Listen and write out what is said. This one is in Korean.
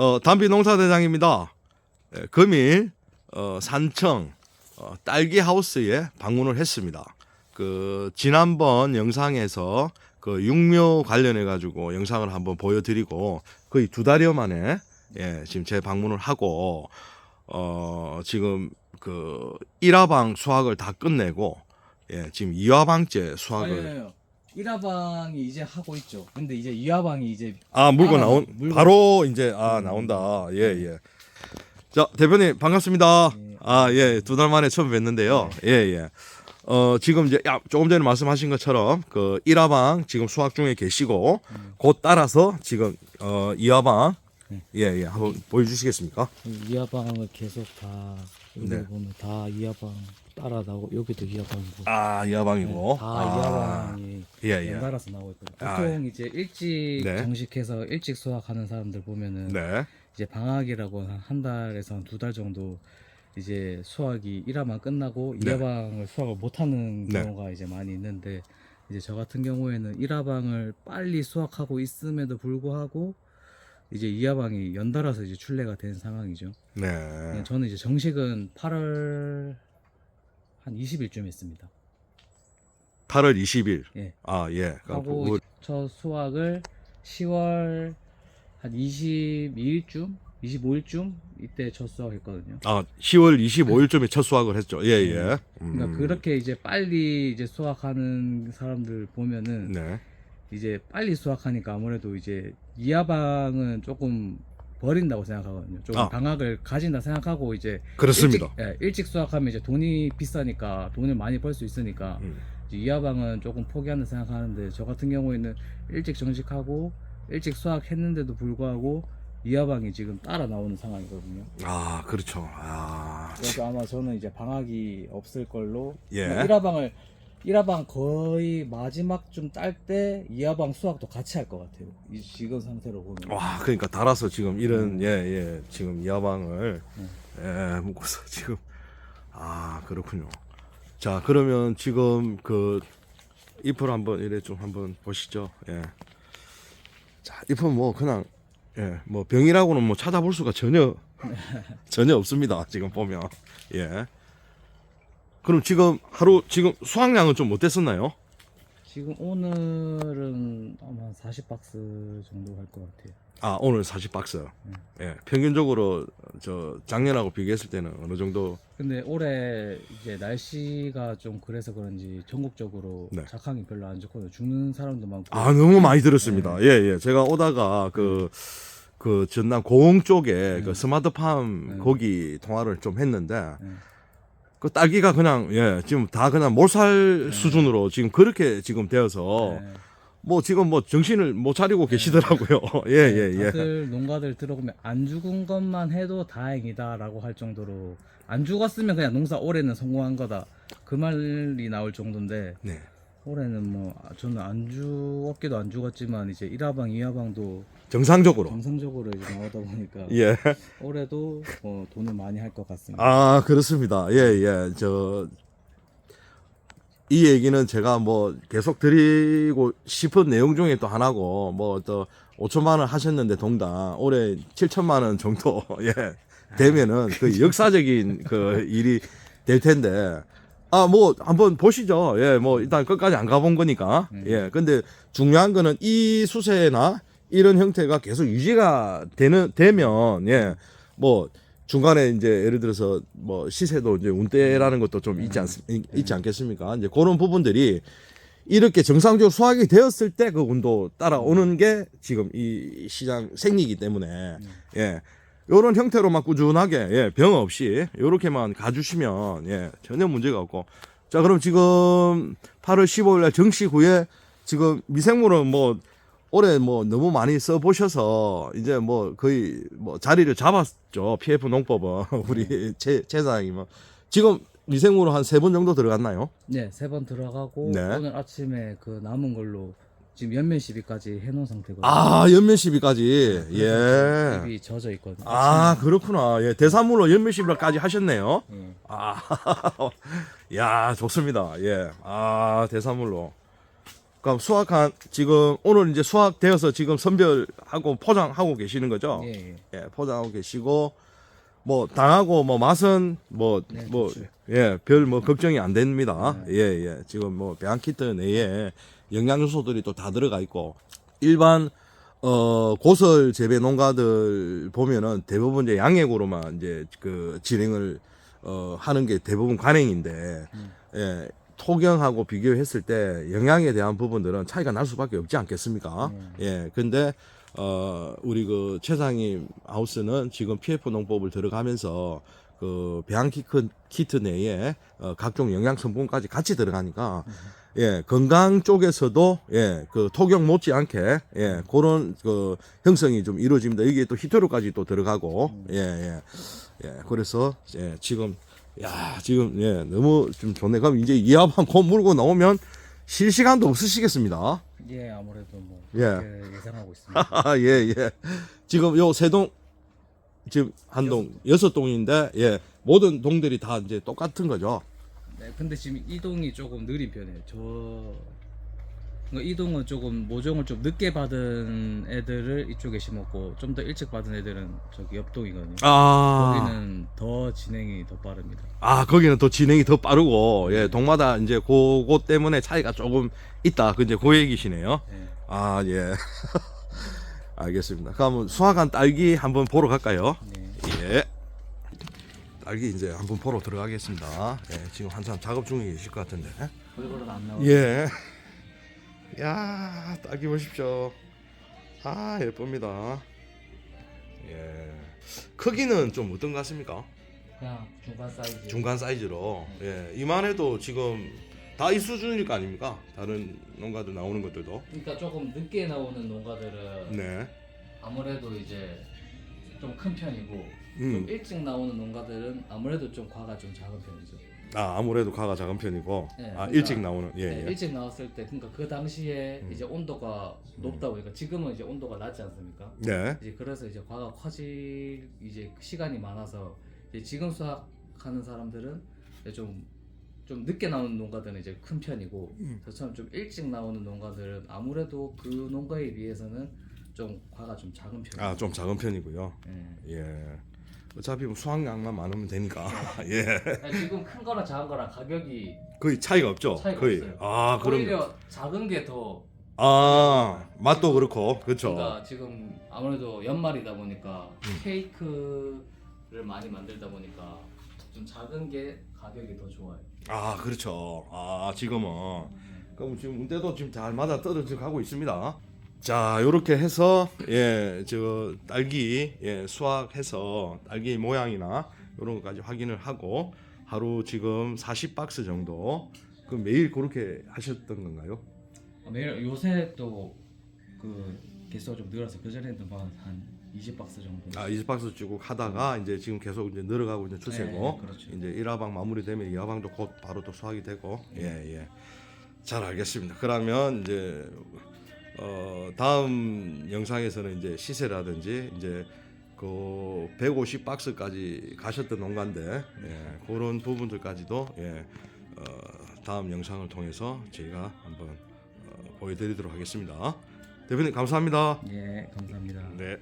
어, 담비 농사대장입니다. 예, 금일 어, 산청 어, 딸기 하우스에 방문을 했습니다. 그 지난번 영상에서 그 육묘 관련해 가지고 영상을 한번 보여드리고 거의 두 달여 만에 예, 지금 제 방문을 하고 어, 지금 그 1화방 수확을 다 끝내고 예, 지금 2화방째 수확을. 1화방이 이제 하고 있죠. 근데 이제 2화방이 이제 아 물고 따라 나온 물고. 바로 이제 아 나온다 예 예. 자 대표님 반갑습니다. 예. 아 예 두 달 만에 처음 뵀는데요. 예 예. 어 지금 이제 야, 조금 전에 말씀하신 것처럼 그 1화방 지금 수확 중에 계시고 곧 따라서 지금 어 2화방 예 예 한번 보여주시겠습니까? 2화방을 계속 다 여기 네. 보면 다 2화방 따라 나오고 여기도 2화방이고 아 2화방이고 다 아, 2화방이 예 예. 연달아서 나오고 있거든요. 아, 보통 이제 일찍 네. 정식해서 일찍 수확하는 사람들 보면은 네. 이제 방학이라고 한한 달에서 한두달 정도 이제 수학이 1화만 끝나고 네. 2화방을 수학을 못하는 네. 경우가 이제 많이 있는데 이제 저 같은 경우에는 1화방을 빨리 수확하고 있음에도 불구하고 이제 2화방이 연달아서 이제 출래가 된 상황이죠. 네. 저는 이제 정식은 8월 한 20일쯤 했습니다. 8월 20일. 예. 아 예. 하고 그, 이제 첫 수학을 10월 한 22일쯤, 25일쯤 이때 첫 수학했거든요. 아 10월 25일쯤에 첫 수확을 했죠. 예 예. 그러니까 음, 그렇게 이제 빨리 이제 수확하는 사람들 보면은 네. 이제 빨리 수확하니까 아무래도 이제 이하방은 조금 버린다고 생각하거든요. 좀 아. 방학을 가진다 생각하고 이제 그렇습니다. 일찍, 예, 일찍 수확하면 이제 돈이 비싸니까 돈을 많이 벌 수 있으니까 음. 이하방은 조금 포기한다 생각하는데 저 같은 경우에는 일찍 정식하고 일찍 수확했는데도 불구하고 이하방이 지금 따라 나오는 상황이거든요. 아 그렇죠. 아 그래서 아마 저는 이제 방학이 없을 걸로 예. 1화방을 1화방 거의 마지막쯤 딸때 2화방 수학도 같이 할 것 같아요. 이 지금 상태로 보면. 와 그러니까 달아서 지금 이런 음. 예예 지금 야방을 음. 예 묶어서 지금 아 그렇군요. 자 그러면 지금 그 잎을 한번 이래 좀 한번 보시죠. 예. 자 잎은 뭐 그냥 예 뭐 병이라고는 뭐 찾아볼 수가 전혀 전혀 없습니다. 지금 보면 예. 그럼 지금 하루 지금 수확량은 좀 어땠었나요? 지금 오늘은 아마 한 40박스 정도 갈 것 같아요. 아 오늘 40박스. 음. 예, 평균적으로 저 작년하고 비교했을 때는 어느 정도 근데 올해 이제 날씨가 좀 그래서 그런지 전국적으로 네. 작황이 별로 안 좋거든요. 죽는 사람도 많고. 아 너무 많이 들었습니다. 예, 예. 제가 오다가 그 그 전남 고흥 쪽에 그 스마트팜 네. 거기 통화를 좀 했는데 네. 그 딸기가 그냥 예 지금 다 그냥 몰살 수준으로 지금 그렇게 지금 되어서 네. 뭐 지금 뭐 정신을 못 차리고 계시더라고요. 예예 예. 다들 농가들 들어보면 안 죽은 것만 해도 다행이다라고 할 정도로 안 죽었으면 그냥 농사 올해는 성공한 거다 그 말이 나올 정도인데 네. 올해는 뭐 아, 저는 안 죽었기도 안 죽었지만 이제 1화방, 2화방도 정상적으로. 정상적으로 이제 나오다 보니까 예. 올해도 어, 돈을 많이 할 것 같습니다. 아 그렇습니다. 예 예. 저 이 얘기는 제가 뭐 계속 드리고 싶은 내용 중에 또 하나고 뭐 또 5천만 원 하셨는데 동당 올해 7천만 원 정도 예 되면은 그 역사적인 그 일이 될 텐데 아 뭐 한번 보시죠. 예 뭐 일단 끝까지 안 가본 거니까 예 근데 중요한 거는 이 수세나 이런 형태가 계속 유지가 되는 되면 예 뭐 중간에 이제 예를 들어서 뭐 시세도 이제 운대라는 것도 좀 있지 않 있지 않겠습니까? 이제 그런 부분들이 이렇게 정상적으로 수확이 되었을 때 그 운도 따라오는 게 지금 이 시장 생리이기 때문에 예. 요런 형태로만 꾸준하게 예, 병 없이 요렇게만 가주시면 예, 전혀 문제가 없고. 자 그럼 지금 8월 15일 날 정시 후에 지금 미생물은 뭐 올해 뭐 너무 많이 써 보셔서 이제 뭐 거의 뭐 자리를 잡았죠. PF 농법은. 우리 최 최사장이 뭐 지금 미생물은 한 세 번 정도 들어갔나요? 네, 세 번 들어가고 네. 오늘 아침에 그 남은 걸로 지금 연면 시비까지 해놓은 상태거든요. 아 연면 시비까지 예. 입이 젖어 있거든요. 아 그렇구나 예 대산물로 연면 시비까지 하셨네요. 예. 아, 야, 좋습니다. 예. 아, 대사물로. 그럼 수확한 지금 오늘 이제 수확되어서 지금 선별하고 포장하고 계시는 거죠? 예, 예. 예, 포장하고 계시고 뭐 당하고 뭐 맛은 뭐 네, 뭐 좋죠. 예, 별 뭐 걱정이 안 됩니다. 네. 예, 예. 지금 뭐 배양키트 내에 영양 요소들이 또 다 들어가 있고 일반 어 고설 재배 농가들 보면은 대부분 이제 양액으로만 이제 그 진행을 어 하는 게 대부분 관행인데 예. 토경하고 비교했을 때 영양에 대한 부분들은 차이가 날 수밖에 없지 않겠습니까? 예. 근데 어 우리 그 최상임 하우스는 지금 PF 농법을 들어가면서 그 배양 키트 키트 내에 어, 각종 영양 성분까지 같이 들어가니까 예 건강 쪽에서도 예 그 토경 못지 않게 예 그런 그 형성이 좀 이루어집니다. 여기에 또 히토류까지 또 들어가고 예 예 예, 그래서 예 지금 야 지금 예 너무 좀 좋네. 그럼 이제 이하방 곧 물고 나오면 쉴 시간도 없으시겠습니다. 예, 아무래도 뭐 예. 예상하고 있습니다. 아, 예, 예. 지금 요 세 동, 지금 한 동, 여섯 동인데, 예. 모든 동들이 다 이제 똑같은 거죠. 네, 근데 지금 이동이 조금 느린 편이에요. 저 그러니까 이동은 조금 모종을 좀 늦게 받은 애들을 이쪽에 심었고 좀 더 일찍 받은 애들은 저기 옆동이거든요. 아. 거기는 더 진행이 더 빠릅니다. 아, 거기는 더 진행이 더 빠르고, 예. 동마다 이제 그거 때문에 차이가 조금 있다. 그 이제 그 얘기시네요. 네. 아, 예. 알겠습니다. 그럼 수확한 딸기 한번 보러 갈까요? 네. 예. 딸기 이제 한번 보러 들어가겠습니다. 예. 지금 한참 작업 중에 계실 것 같은데. 골고루 안 나오고. 예. 야, 딸기 보십시오. 아, 예쁩니다. 예. 크기는 좀 어떤 것 같습니까? 그냥 중간 사이즈. 중간 사이즈로. 예. 이만해도 지금 다 이 수준일 거 아닙니까? 다른 농가들 나오는 것들도. 그러니까 조금 늦게 나오는 농가들은 네. 아무래도 이제 좀 큰 편이고 음. 좀 일찍 나오는 농가들은 아무래도 좀 과가 좀 작은 편이죠. 아, 아무래도 가가 작은 편이고. 네, 아, 그러니까- 일찍 나오는. 예, 네, 예. 일찍 나왔을 때 그러니까 그 당시에 음. 이제 온도가 높다 보니까 지금은 이제 온도가 낮지 않습니까? 네. 이제 그래서 이제 과가 커질 이제 시간이 많아서 이제 지금 수확하는 사람들은 이제 좀, 좀 늦게 나오는 농가들은 이제 큰 편이고 음. 저처럼 좀 일찍 나오는 농가들은 아무래도 그 농가에 비해서는 좀 과가 좀 작은 편이에요. 아, 좀 작은 편이고요. 예. 예. 어차피 뭐 수확량만 많으면 되니까. 예. 아니, 지금 큰 거랑 작은 거랑 가격이 거의 차이가 없죠. 차이가 거의. 없어요. 아, 그럼 오히려 작은 게더 아, 맛도 그렇고. 그렇죠. 그러니까 지금 아무래도 연말이다 보니까 음. 케이크를 많이 만들다 보니까 좀 작은 게 가격이 더 좋아요. 아, 그렇죠. 아, 지금은 그럼 지금 때도 지금 잘 맞아 떨어져 가고 있습니다. 자, 요렇게 해서 예, 저 딸기 예, 수확해서 딸기 모양이나 요런 것까지 확인을 하고 하루 지금 40박스 정도 그 매일 그렇게 하셨던 건가요? 매일 요새 또 그 개수가 좀 늘어서 그 전에는 뭐한 20박스 정도. 아, 20박스 쭉 하다가 이제 지금 계속 이제 늘어가고 있는 추세고 네, 그렇죠. 이제 1화방 마무리되면 2화방도 곧 바로 또 수확이 되고 예, 예. 잘 알겠습니다. 그러면 이제 어, 다음 영상에서는 이제 시세라든지 이제 그 150 박스까지 가셨던 농가인데 예, 그런 부분들까지도 예, 어, 다음 영상을 통해서 저희가 한번 어, 보여드리도록 하겠습니다. 대표님 감사합니다. 예, 감사합니다. 네.